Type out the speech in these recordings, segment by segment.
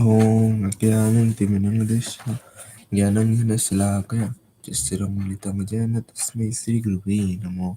ॐ अज्ञानं तिमिरङ्गदिश्य ज्ञानं घनश्लाकया चिस्थिरमुलितं येन तस्मै श्रीगुरुवे नमो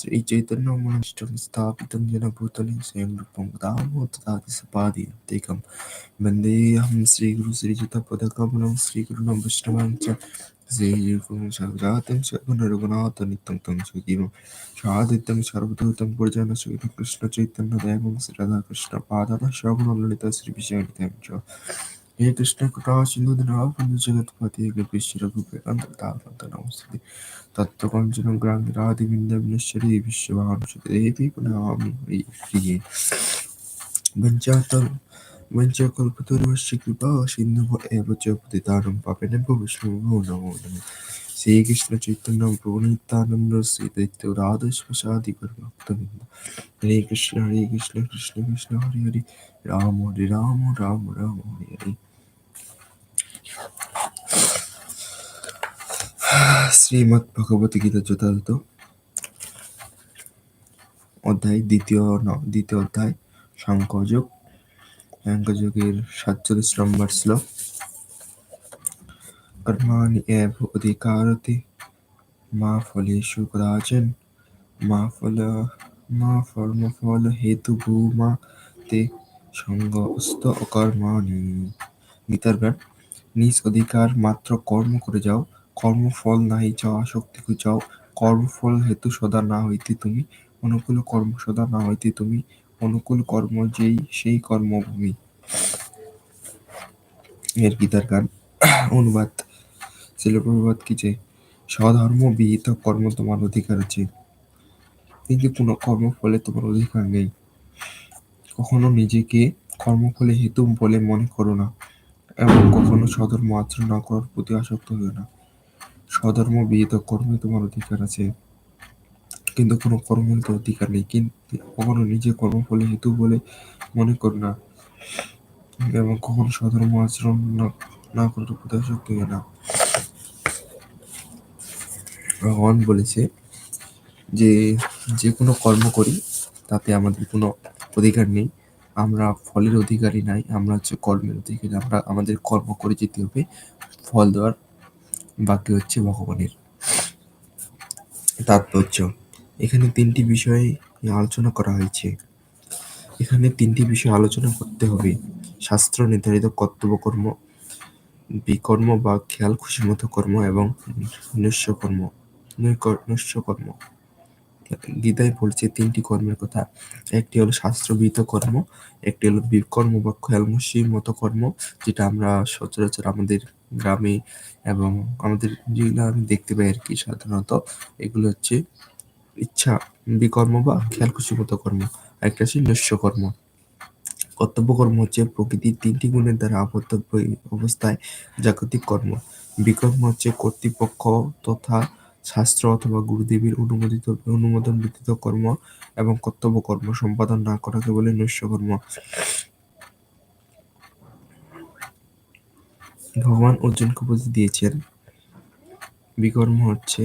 श्रीचैतन्यमनुष्ठं स्थापितं येन भूतले स्वयं रूपं दामो तदादिसपादिकं वन्देऽहं श्रीगुरुश्रीयुतपदकमलं श्रीगुरुणं वैष्णवां च श्रीगुरुं सजातं सगुणरघुनाथं नित्यं तं सजीवं सादित्यं सर्वदूतं पुरजनसुतं कृष्णचैतन्यदेवं श्रीराधाकृष्णपादान् श्रवणललिता श्रीविजयनितं च हे कृष्ण कृपा सिंधु दीनबन्धु जगत्पते गोपेश रघुप्रेम नमस्ते तत्त्वञ्चनं ग्राङ्गिरादिविन्दविनश्यति विश्वभानुषते देवी पुनमामि प्रिये वञ्चातं वञ्चाकल्पतरुश्च कृपा మంచకల్పతోర్వశ్య కృపా సింధు ఏమచోపతి తారం పాపేన భవిష్యమో నమో నమ శ్రీకృష్ణ చైతన్యం పూర్ణితానంద శ్రీ దైత్య రాధశ్వశాది పరమాప్తవింద హరే కృష్ణ హరే కృష్ణ కృష్ణ కృష్ణ హరి హరి రామ హరి రామ రామ రామ హరి హరి শ্রীমৎ ভগবদ্গীতা যথাযথ অধ্যায় দ্বিতীয় দ্বিতীয় অধ্যায় সংকযোগ সাংখ্যযোগ সাংখ্যযোগের সাতচল্লিশ নম্বর শ্লোক। কর্মাণি এব অধিকারতে, মা ফলেষু কদাচন, মা ফল, মা কর্মফল হেতু ভূমা তে সঙ্গস্ত অকর্মাণি। গীতার গান নিজ অধিকার মাত্র কর্ম করে যাও কর্মফল নাহি চাও, আসক্তি চাও কর্মফল হেতু সদা না হইতে তুমি, অনুকূল কর্ম সদা না হইতে তুমি অনুকূল কর্ম যেই, সেই কর্মভূমি। এর গীতার গান, অনুবাদ শিলপ্রভাত কি যে? স্বধর্ম বিহিত কর্ম তোমার অধিকার আছে কিন্তু কোনো কর্মফলে তোমার অধিকার নেই। কখনো নিজেকে কর্মফলে হেতু বলে মনে করো না। এবং কখনো সধর্ম আচরণ না করার প্রতি আসক্ত হইও না। স্বধর্ম বিহিত কর্মে তোমার অধিকার আছে। কিন্তু কোনো কর্মের তো অধিকার নেই। কিন্তু কখনো নিজে কর্মফলে হেতু বলে মনে করো না। এবং কখনো স্বধর্ম আচরণ না না করার প্রতি আসক্ত না। ভগবান বলেছে যে যে কোনো কর্ম করি, তাতে আমাদের কোনো অধিকার নেই। আমরা ফলের অধিকারী নাই, আমরা হচ্ছে কর্মের অধিকারী। আমরা আমাদের কর্ম করে যেতে হবে, ফল দেওয়ার বাকি হচ্ছে ভগবানের। তাৎপর্য এখানে তিনটি বিষয় আলোচনা করা হয়েছে। এখানে তিনটি বিষয় আলোচনা করতে হবে। শাস্ত্র নির্ধারিত কর্তব্য কর্ম, বিকর্ম বা খেয়াল খুশি মতো কর্ম এবং নৈশ্য কর্ম গীতায় বলছে তিনটি কর্মের কথা। একটি হলো শাস্ত্রবিহিত কর্ম, একটি হলো বিকর্ম বা খেয়ালমুসির মতো কর্ম, যেটা আমরা সচরাচর আমাদের গ্রামে এবং আমাদের যেগুলো আমি দেখতে পাই আর কি সাধারণত, এগুলো হচ্ছে ইচ্ছা, বিকর্ম বা খেয়াল খুশির মতো কর্ম, একটা হচ্ছে কর্তব্য কর্ম হচ্ছে প্রকৃতির তিনটি গুণের দ্বারা আবদ্ধ অবস্থায় জাগতিক কর্ম। বিকর্ম হচ্ছে কর্তৃপক্ষ তথা শাস্ত্র অথবা গুরুদেবের অনুমোদিত অনুমোদন ব্যতীত কর্ম এবং কর্তব্য কর্ম সম্পাদন না করাকে বলে নৈশ্য কর্ম। ভগবান অর্জুনকে উপদেশ দিয়েছেন, বিকর্ম হচ্ছে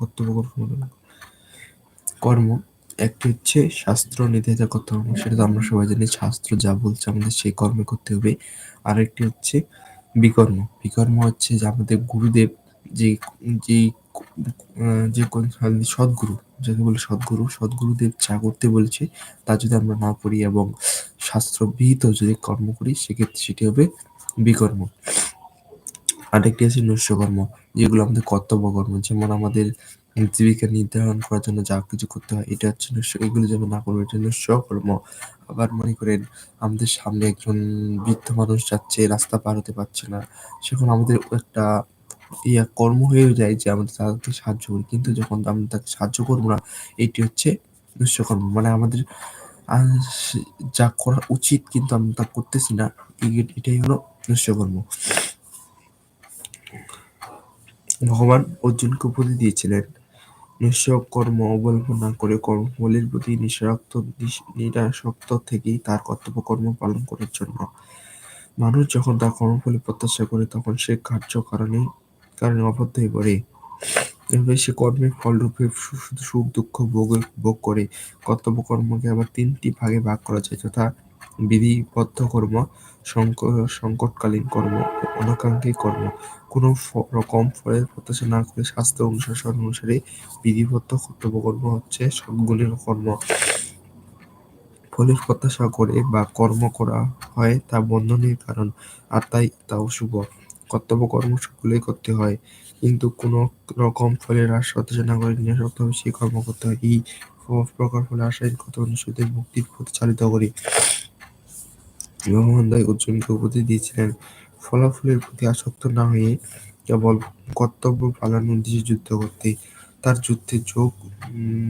কর্তব্য কর্ম কর্ম একটি হচ্ছে শাস্ত্র নির্ধারিত কর্তব্য সেটা তো আমরা সবাই জানি, শাস্ত্র যা বলছে আমাদের সেই কর্মে করতে হবে। আরেকটি হচ্ছে বিকর্ম। বিকর্ম হচ্ছে যে আমাদের গুরুদেব যে যে যে সদ্গুরু, যাকে বলে সদ্গুরু, সদ্গুরুদেব যা করতে বলেছে, তা যদি আমরা না করি এবং শাস্ত্রবিহিত যদি কর্ম করি, সেক্ষেত্রে সেটি হবে বিকর্ম। আরেকটি আছে নৈশ্য কর্ম যেগুলো আমাদের কর্তব্য কর্ম যেমন আমাদের জীবিকা নির্ধারণ করার জন্য যা কিছু করতে হয়, এটা হচ্ছে নৈশ্য এগুলো যেমন না করব, এটা নৈশ্য কর্ম আবার মনে করেন আমাদের সামনে একজন বৃদ্ধ মানুষ যাচ্ছে, রাস্তা পার হতে পারছে না, সেখন আমাদের একটা ইয়া কর্ম হয়ে যায় যে আমাদের তাদেরকে সাহায্য করি, কিন্তু যখন আমরা তাকে সাহায্য করব না, এটি হচ্ছে নৈশ্য কর্ম মানে আমাদের যা করা উচিত কিন্তু আমরা তা করতেছি না এটাই হলো নৈশ্য কর্ম ভগবান অর্জুনকে উপদেশ দিয়েছিলেন। নিঃস্ব কর্ম অবলম্বন না করে কর্মফলের প্রতি নিঃস্বার্থ নিরাসক্ত থেকেই তার কর্তব্য কর্ম পালন করার জন্য। মানুষ যখন তার কর্মফলে প্রত্যাশা করে, তখন সে কার্য কারণে কারণে অবদ্ধ হয়ে পড়ে। এভাবে সে কর্মের ফলরূপে সুখ দুঃখ ভোগ ভোগ করে। কর্তব্য কর্মকে আবার তিনটি ভাগে ভাগ করা যায়, যথা বিধিবদ্ধ কর্ম, সংক- সংকটকালীন কর্ম ও অনাকাঙ্ক্ষী কর্ম। কোনো রকম ফলের প্রত্যাশা না করে শাস্ত্র অনুশাসন অনুসারে বিধিবদ্ধ কর্তব্য কর্ম হচ্ছে সদ্গুণের কর্ম। ফলের প্রত্যাশা করে বা কর্ম করা হয় তা বন্ধনের কারণ, আর তাই তা অশুভ কর্তব্য কর্ম সকলেই করতে হয়, কিন্তু কোনো রকম ফলের আশা প্রত্যাশা না করে নিঃশর্তভাবে সেই কর্ম করতে হয়। এই প্রকার ফলে আশাহীন কত অনুষ্ঠিতের মুক্তির পথে চালিত করে। তাই অর্জুনকে উপদেশ দিয়েছিলেন, ফলাফলের প্রতি আসক্ত না হয়ে কেবল কর্তব্য পালনের উদ্দেশ্যে যুদ্ধ করতে। তার যুদ্ধে যোগ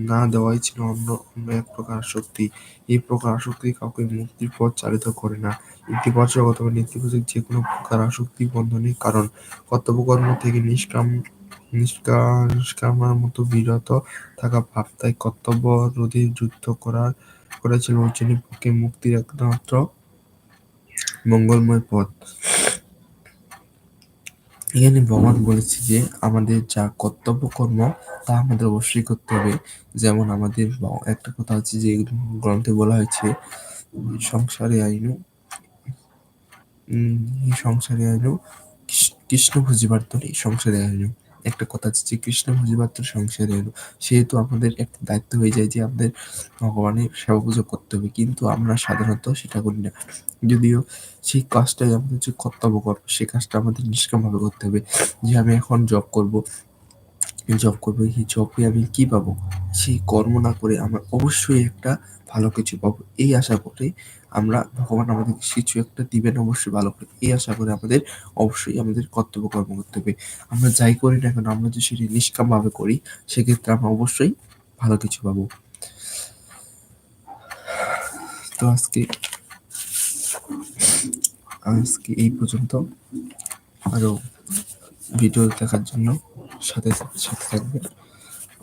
না দেওয়াই ছিল অন্য অন্য এক প্রকার আসক্তি এই প্রকার আসক্তি কাউকে মুক্তির পথ চালিত করে না। ইতিবাচক অথবা নেতিবাচক যে কোনো প্রকার আসক্তি বন্ধনের কারণ। কর্তব্য কর্ম থেকে নিষ্কাম নিষ্কা- নিষ্কামার মতো বিরত থাকা ভাব। তাই কর্তব্য রোধে যুদ্ধ করার, করেছিল অর্জুনের পক্ষে মুক্তির একমাত্র মঙ্গলময় পথ। এখানে ভগবান বলেছে যে, আমাদের যা কর্তব্য কর্ম, তা আমাদের অবশ্যই করতে হবে। যেমন আমাদের একটা কথা আছে যে, গ্রন্থে বলা হয়েছে, সংসারে আইনু সংসারে আইনু কৃষ- কৃষ্ণ ভুজিবার তরে সংসারে আইনু। একটা কথা আছে যে কৃষ্ণ ভুজিবার তরে সংসারে আইনু সেহেতু আমাদের একটা দায়িত্ব হয়ে যায় যে আমাদের ভগবানের সেবা পুজো করতে হবে, কিন্তু আমরা সাধারণত সেটা করি না। যদিও সেই কাজটাই আমাদের যে কর্তব্য কর্ম সেই কাজটা আমাদের নিষ্কামভাবে করতে হবে। যে আমি এখন জব করব জব করব, এই জবে আমি কি পাবো? সেই কর্ম না করে আমার অবশ্যই একটা ভালো কিছু পাবো। এই আশা করে আমরা ভগবান আমাদের কিছু একটা দিবেন অবশ্যই ভালো করে। এই আশা করে আমাদের অবশ্যই আমাদের কর্তব্য কর্ম করতে হবে। আমরা যাই করি না কেন, আমরা যদি সেটি নিষ্কাম ভাবে করি, সেক্ষেত্রে আমরা অবশ্যই ভালো কিছু পাবো। তো আজকে আজকে এই পর্যন্ত। আরও ভিডিও দেখার জন্য সাথে সাথে থাকবেন।